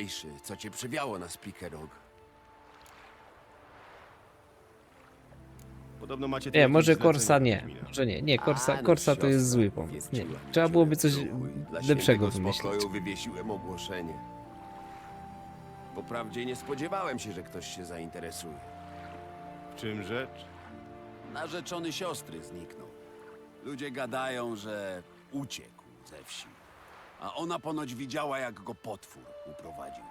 Tutejszy. Co cię przywiało na Spikerog? Podobno macie tu Nie, jakieś może zlecenie Korsa nie. Wiedźmina. Może nie. Nie, Korsa, A, no Korsa to jest zły pomysł. Nie. wierciła mi Trzeba byłoby coś duchu i Dla lepszego świętego wymyślić. spokoju wywiesiłem ogłoszenie. Poprawdzie nie spodziewałem się, że ktoś się zainteresuje. W czym rzecz? Narzeczony siostry zniknął. Ludzie gadają, że uciekł ze wsi. A ona ponoć widziała, jak go potwór uprowadził.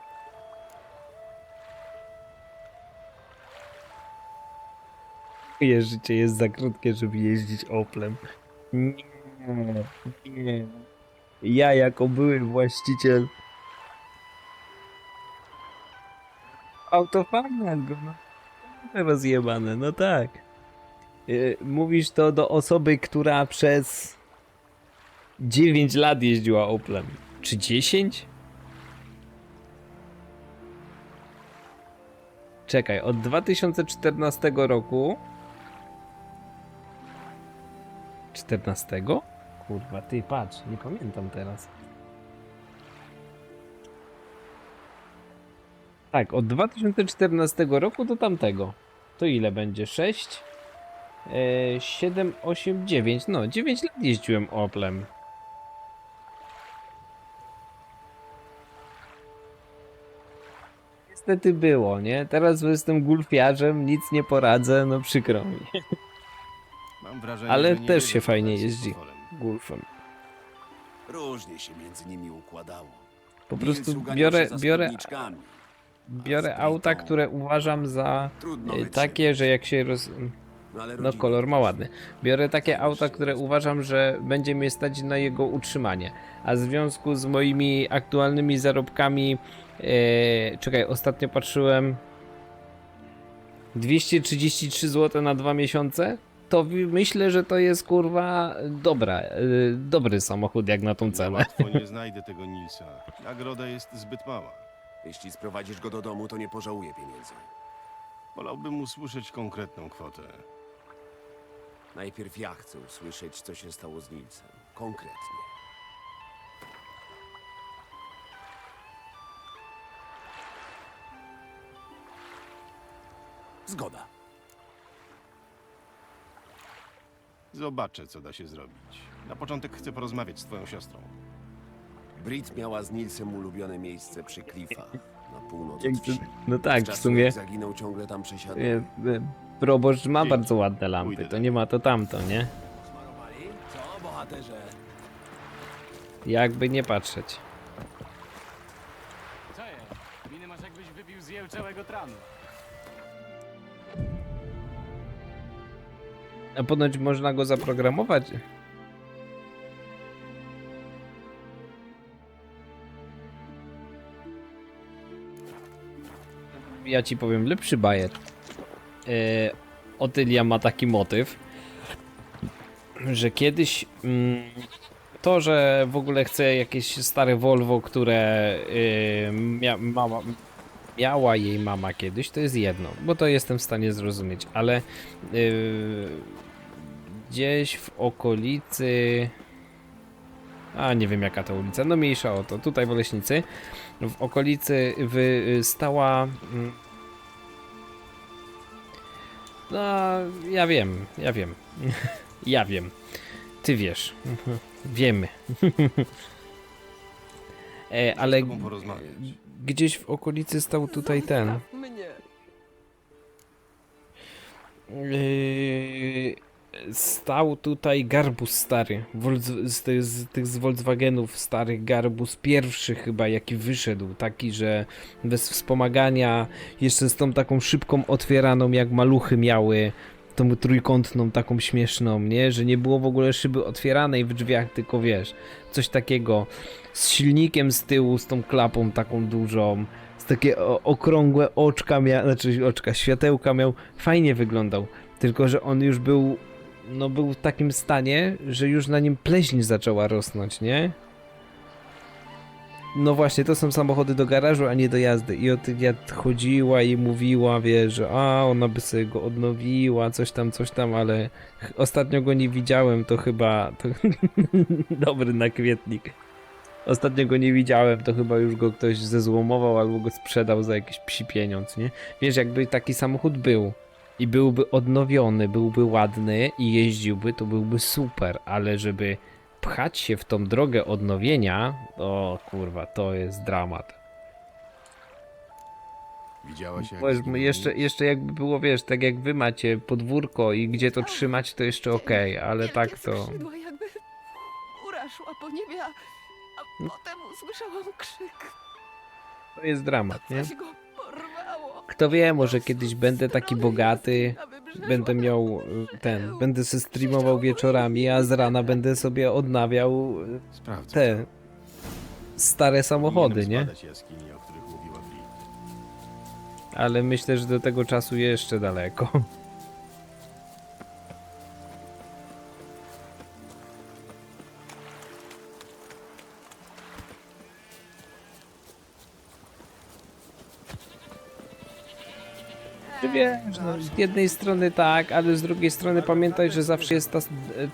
Moje życie jest za krótkie, żeby jeździć Oplem. Nie, nie. Ja jako były właściciel autofana go, no. Rozjebane, no tak. Y, Mówisz to do osoby, która przez 9 lat jeździła Oplem. Czy 10? Czekaj, od 2014 roku 14? Kurwa, ty patrz, nie pamiętam teraz. Tak, od 2014 roku do tamtego. To ile będzie? 6? E, 7, 8, 9. No, 9 lat jeździłem Oplem. Niestety było, nie? Teraz jestem gulfiarzem, nic nie poradzę, no przykro mi. Mam wrażenie, Ale że nie też się fajnie z jeździ. Gulfem. Różnie się między nimi układało. Po Nils prostu uganiał biorę, się za biorę, biorę z auta, które uważam za Trudno e, wytrzymać. takie, że jak się roz... No, ale No rodzina kolor ma ładny. Biorę takie auta, które uważam, że będzie mnie stać na jego utrzymanie. A w związku z moimi aktualnymi zarobkami, e, czekaj, ostatnio patrzyłem 233 zł na dwa miesiące. To myślę, że to jest kurwa dobra, e, dobry samochód jak na tą Na cenę. łatwo nie znajdę tego Nilsa. Nagroda jest zbyt mała. Jeśli sprowadzisz go do domu, to nie pożałuję pieniędzy. Wolałbym usłyszeć konkretną kwotę. Najpierw ja chcę usłyszeć, co się stało z Nilsem. Konkretnie. Zgoda. Zobaczę, co da się zrobić. Na początek chcę porozmawiać z twoją siostrą. Brit miała z Nilsem ulubione miejsce przy klifach, na północ od wsi. No tak, w czasu, sumie jak zaginął, ciągle tam przesiadł. e, e, proboszcz ma Dzięki. bardzo ładne lampy, Pójdę to nie ma to tamto, nie? Smarowali? Co, bohaterze? Jakby nie patrzeć. Co jest? Miny masz jakbyś wypił z jełczałego tranu. A ponoć można go zaprogramować. Ja ci powiem lepszy bajer. E, Otylia ma taki motyw, że kiedyś mm, to, że w ogóle chce jakieś stare Volvo, które y, mia, mama, miała jej mama kiedyś, to jest jedno, bo to jestem w stanie zrozumieć, ale Yy, gdzieś w okolicy. A nie wiem jaka to ulica, no mniejsza o to, tutaj w Oleśnicy. W okolicy wy, stała. mm, No, ja wiem, ja wiem. ja wiem. Ty wiesz. Wiemy. e, ale Z tobą porozmawiać. gdzieś w okolicy stał tutaj ten. Yy, stał tutaj garbus stary. Volks- z, tych- z tych z Volkswagenów starych garbus pierwszy chyba jaki wyszedł. Taki, że bez wspomagania, jeszcze z tą taką szybką otwieraną jak maluchy miały. Tą trójkątną, taką śmieszną, nie? Że nie było w ogóle szyby otwieranej w drzwiach, tylko wiesz, coś takiego. Z silnikiem z tyłu, z tą klapą taką dużą z takie okrągłe oczka miał, znaczy oczka, światełka miał, fajnie wyglądał. Tylko, że on już był, no był w takim stanie, że już na nim pleśń zaczęła rosnąć, nie? No właśnie, to są samochody do garażu, a nie do jazdy. I od chodziła i mówiła, wie, że a, ona by sobie go odnowiła, coś tam, coś tam, ale ostatnio go nie widziałem, to chyba to dobry nakwietnik. Ostatnio go nie widziałem, to chyba już go ktoś zezłomował albo go sprzedał za jakiś psi pieniądz, nie? Wiesz, jakby taki samochód był i byłby odnowiony, byłby ładny i jeździłby, to byłby super, ale żeby pchać się w tą drogę odnowienia, o kurwa, to jest dramat. Widziałaś jak... Zginął jeszcze, jeszcze jakby było, wiesz, tak jak wy macie podwórko i gdzie to trzymać, to jeszcze okej, ale Wielkie tak to... skrzydła jakby góra szła po niebie, a, a potem usłyszałam krzyk. To jest dramat, nie? Coś go. Kto wie, może kiedyś będę taki bogaty, będę miał y, ten, będę se streamował wieczorami, a z rana będę sobie odnawiał Sprawdź. te stare samochody, nie? Ale myślę, że do tego czasu jeszcze daleko. Z jednej strony tak, ale z drugiej strony pamiętaj, że zawsze jest ta,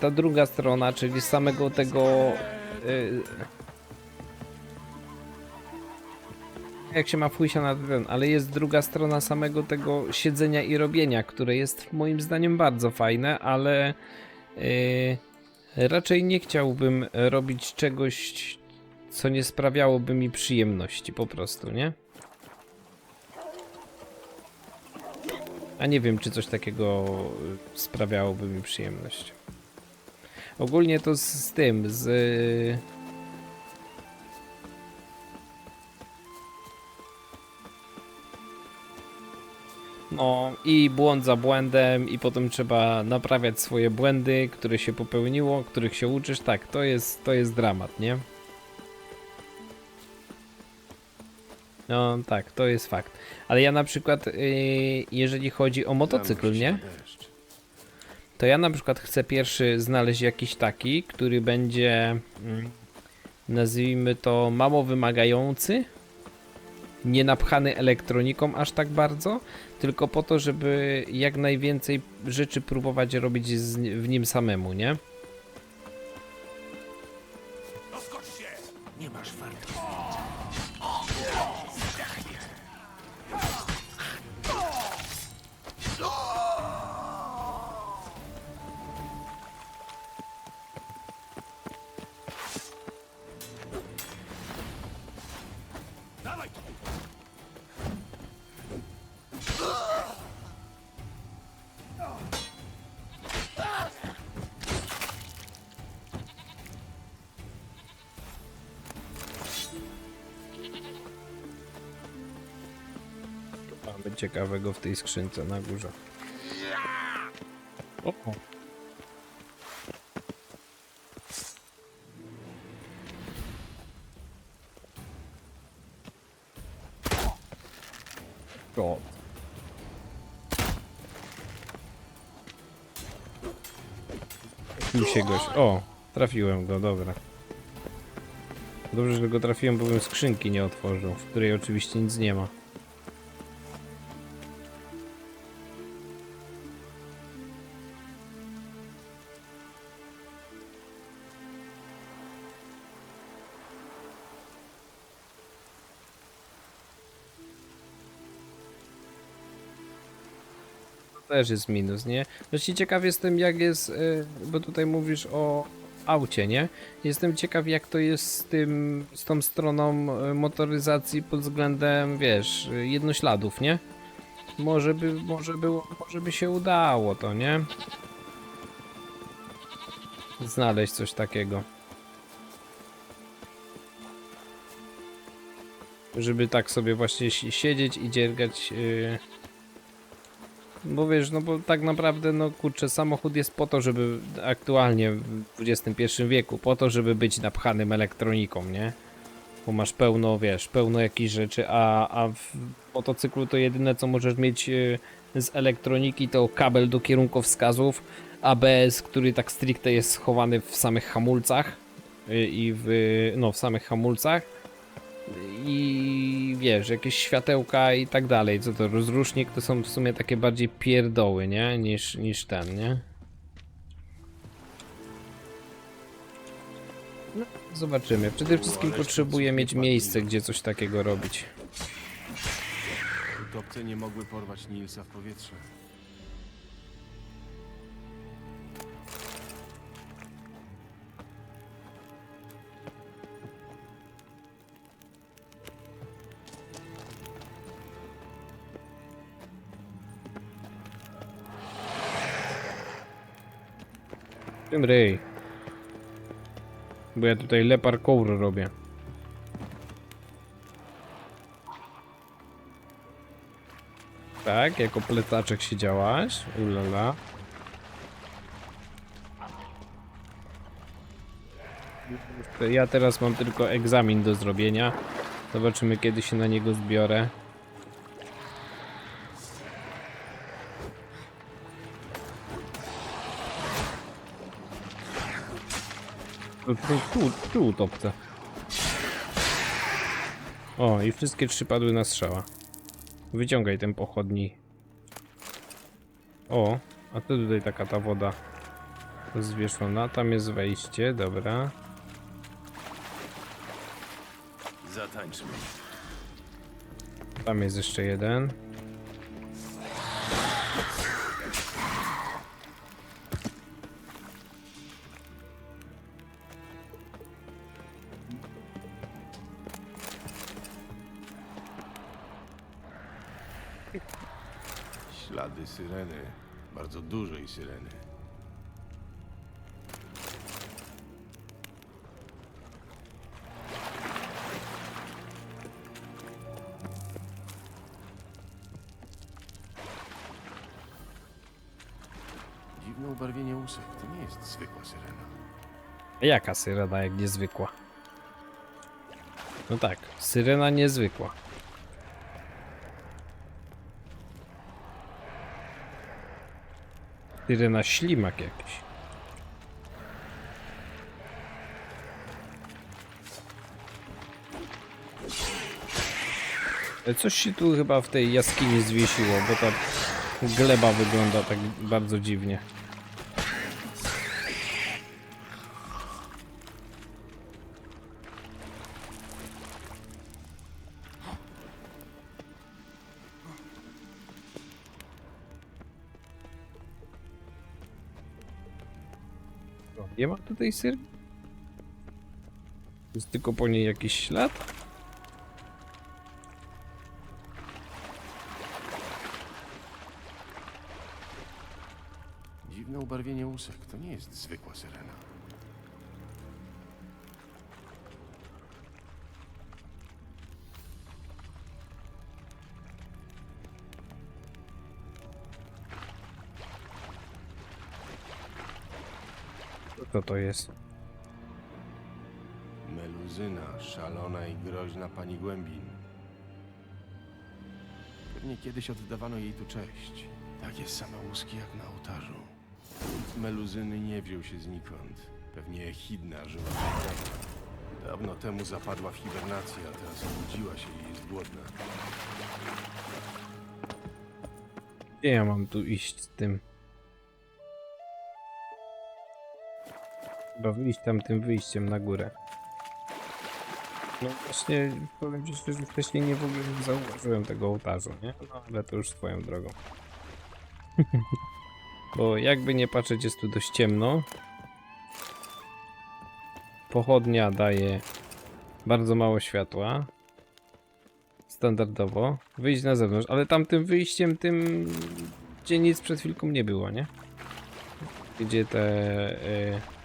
ta druga strona, czyli samego tego. y, jak się ma wpójścia na ten, ale jest druga strona samego tego siedzenia i robienia, które jest moim zdaniem bardzo fajne, ale yy, raczej nie chciałbym robić czegoś, co nie sprawiałoby mi przyjemności po prostu, nie? A nie wiem, czy coś takiego y, sprawiałoby mi przyjemność. Ogólnie to z, z tym, z... No i błąd za błędem i potem trzeba naprawiać swoje błędy, które się popełniło, których się uczysz. Tak, to jest, to jest dramat, nie? No tak, to jest fakt. Ale ja na przykład, yy, jeżeli chodzi o motocykl, nie? To ja na przykład chcę pierwszy znaleźć jakiś taki, który będzie, mm, nazwijmy to, mało wymagający, nie napchany elektroniką aż tak bardzo, tylko po to, żeby jak najwięcej rzeczy próbować robić z, w nim samemu, nie? Mamy ciekawego w tej skrzynce na górze. O. Mi się goś. O, trafiłem go, dobra. Dobrze, że go trafiłem, bo bym skrzynki nie otworzył, w której oczywiście nic nie ma. Też jest minus, nie? Właśnie ciekaw jestem jak jest, y, bo tutaj mówisz o aucie, nie? Jestem ciekaw jak to jest z tym, z tą stroną y, motoryzacji pod względem, wiesz, jednośladów, nie? Może by, może było, może by się udało to, nie? Znaleźć coś takiego. Żeby tak sobie właśnie si- siedzieć i dziergać yy, bo wiesz, no bo tak naprawdę, no kurczę, samochód jest po to, żeby aktualnie w XXI wieku, po to, żeby być napchanym elektroniką, nie? Bo masz pełno, wiesz, pełno jakichś rzeczy, a, a w motocyklu to jedyne, co możesz mieć y, z elektroniki, to kabel do kierunkowskazów, ABS, który tak stricte jest schowany w samych hamulcach y, i w, no, w samych hamulcach i wiesz, jakieś światełka i tak dalej. Co to rozrusznik to są w sumie takie bardziej pierdoły, nie? Niż, niż ten, nie? Zobaczymy. Przede wszystkim potrzebuję mieć miejsce, gdzie coś takiego robić. Utopce nie mogły porwać Nilsa w powietrze. Tym ryj. Bo ja tutaj lepar kour robię. Tak, jako plecaczek siedziałaś. Ulala. Ja teraz mam tylko egzamin do zrobienia. Zobaczymy kiedy się na niego zbiorę. Tu, tu, utopcę. O, i wszystkie trzy padły na strzała. Wyciągaj ten pochodni. O, a to tutaj taka ta woda zwieszona. Tam jest wejście, dobra. Zatańczmy. Tam jest jeszcze jeden. Syreny. Dziwne ubarwienie łusek. To nie jest zwykła syrena. Jaka syrena jak niezwykła? No tak, syrena niezwykła. Syrena ślimak jakiś. E, Coś się tu chyba w tej jaskini zwiesiło, bo ta gleba wygląda tak bardzo dziwnie. Nie ma tutaj syr? Jest tylko po niej jakiś ślad? Dziwne ubarwienie łusek. To nie jest zwykła syrena. Co to jest? Meluzyna, szalona i groźna pani Głębin. Pewnie kiedyś oddawano jej tu cześć. Takie same łuski jak na ołtarzu. Kult Meluzyny nie wziął się znikąd. Pewnie Echidna żyła dawno. Dawno temu zapadła w hibernację, a teraz obudziła się i jest głodna. Gdzie ja mam tu iść z tym? Chyba wyjść tam tym wyjściem na górę. No właśnie, powiem ci szczerze, że wcześniej nie w ogóle nie zauważyłem tego ołtarza, nie? No ale to już swoją drogą. Bo jakby nie patrzeć, jest tu dość ciemno. Pochodnia daje bardzo mało światła. Standardowo. Wyjść na zewnątrz, ale tamtym wyjściem, tym gdzie nic przed chwilką nie było, nie? Gdzie te... Y...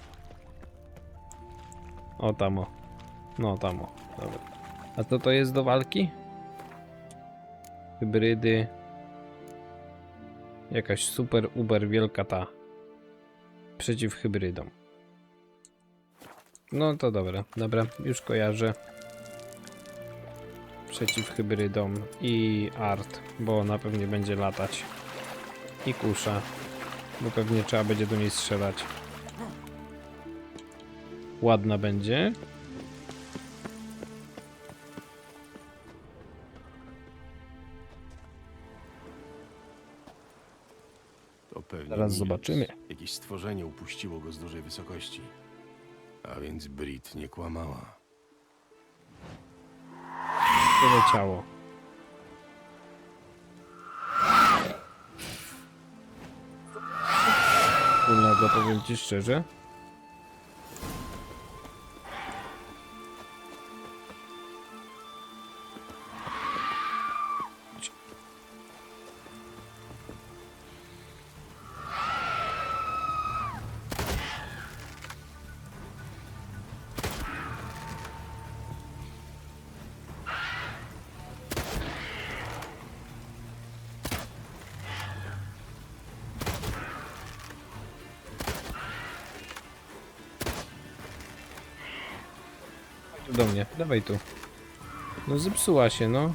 O tam o. No tam o. Dobra. A co to jest do walki? Hybrydy. Jakaś super uber wielka ta. Przeciw hybrydom. No to dobra, dobra, już kojarzę. Przeciw hybrydom i art, bo na pewnie będzie latać. I kusza, bo pewnie trzeba będzie do niej strzelać. Ładna będzie. To pewnie Zaraz Nils. zobaczymy. Jakieś stworzenie upuściło go z dużej wysokości. A więc Brit nie kłamała. Poleciało. Wspólnego, powiem ci szczerze. Do mnie, dawaj tu. No zepsuła się, no.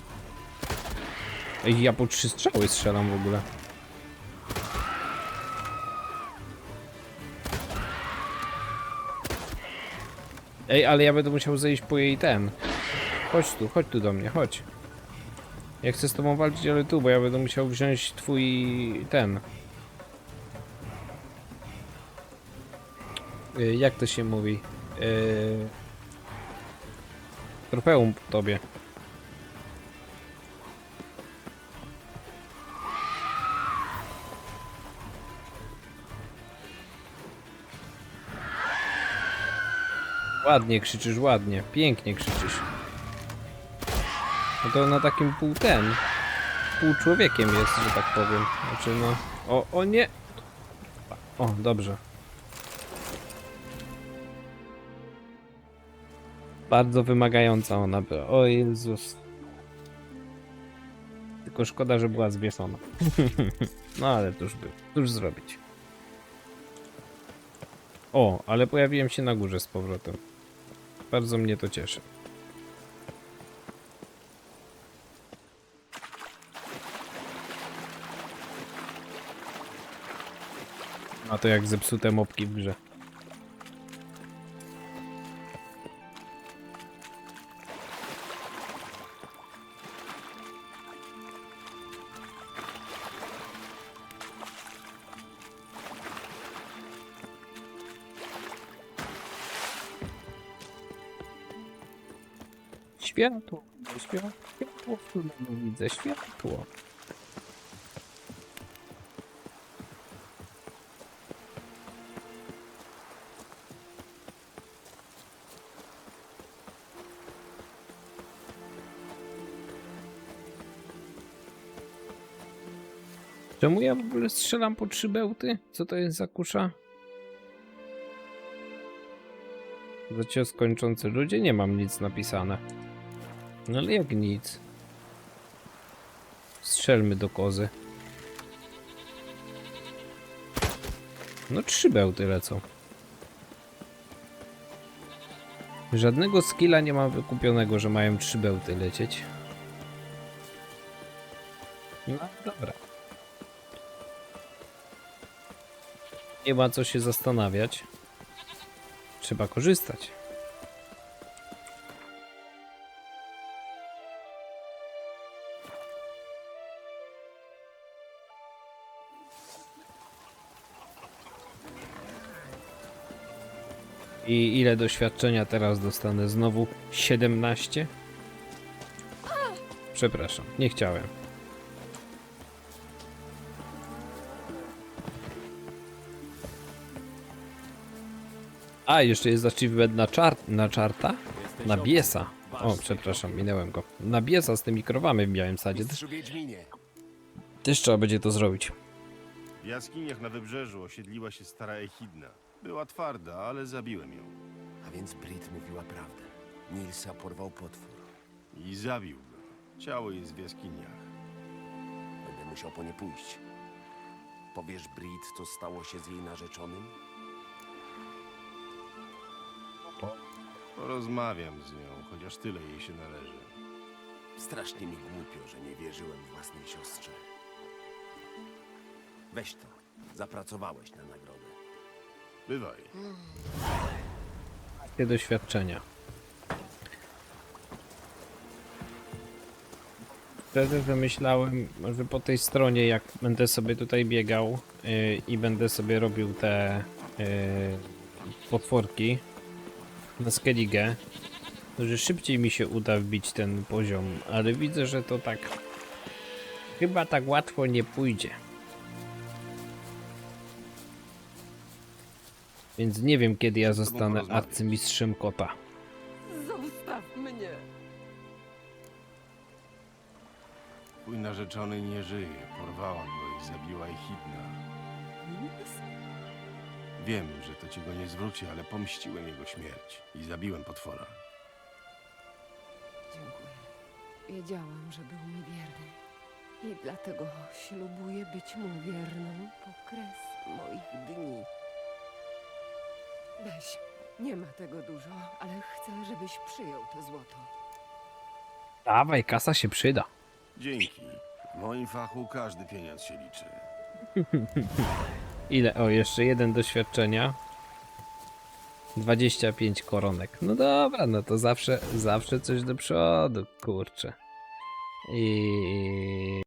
Ej, ja po trzy strzały strzelam w ogóle. Ej, ale ja będę musiał zejść po jej ten. Chodź tu, chodź tu do mnie, chodź. Ja chcę z tobą walczyć, ale tu, bo ja będę musiał wziąć twój ten. Y, Jak to się mówi? Yy... Trofeum po tobie. Ładnie krzyczysz, ładnie. Pięknie krzyczysz. No to na takim pół ten. Pół człowiekiem jest, że tak powiem. Znaczy no. O, o nie! O, dobrze. Bardzo wymagająca ona była. O Jezus. Tylko szkoda, że była zwieszona. no ale cóż by, cóż zrobić. O, ale pojawiłem się na górze z powrotem. Bardzo mnie to cieszy. A to jak zepsute mopki w grze. Światło, światło, światło w tunelu widzę, światło. Czemu ja w ogóle strzelam po trzy bełty? Co to jest za kusza? Za cios kończący ludzie? Nie mam nic napisane. No ale jak nic. Strzelmy do kozy. No trzy bełty lecą. Żadnego skilla nie mam wykupionego, że mają trzy bełty lecieć. No dobra. Nie ma co się zastanawiać. Trzeba korzystać. I ile doświadczenia teraz dostanę? Znowu 17? Przepraszam, nie chciałem. A, jeszcze jest achievement na, czar na czarta? Na biesa. O, przepraszam, minęłem go. Na biesa z tymi krowami w białym sadzie. Też, też trzeba będzie to zrobić. W jaskiniach na wybrzeżu osiedliła się stara Echidna. Była twarda, ale zabiłem ją. a więc Brit mówiła prawdę. Nilsa porwał potwór. I zabił go. Ciało jest w jaskiniach. Będę musiał po nie pójść. Powiesz Brit, co stało się z jej narzeczonym? Porozmawiam z nią, chociaż tyle jej się należy. Strasznie mi głupio, że nie wierzyłem własnej siostrze. Weź to. Zapracowałeś na nagrodę. Bywaj. Te doświadczenia. Szczerze, że myślałem, że po tej stronie, jak będę sobie tutaj biegał yy, i będę sobie robił te yy, potworki, na Skellige, że szybciej mi się uda wbić ten poziom, ale widzę, że to tak chyba tak łatwo nie pójdzie. Więc nie wiem, kiedy ja zostanę arcymistrzem kota. Zostaw mnie. Twój narzeczony nie żyje. Porwałam go i zabiła Echidna. Wiem, że to ci go nie zwróci, ale pomściłem jego śmierć i zabiłem potwora. Dziękuję. Wiedziałam, że był mi wierny. I dlatego ślubuję być mu wierną po nie ma tego dużo, ale chcę, żebyś przyjął to złoto. Dawaj, kasa się przyda. Dzięki. W moim fachu każdy pieniądz się liczy. Ile? O, jeszcze jeden doświadczenia. 25 koronek. No dobra, no to zawsze, zawsze coś do przodu, kurczę. I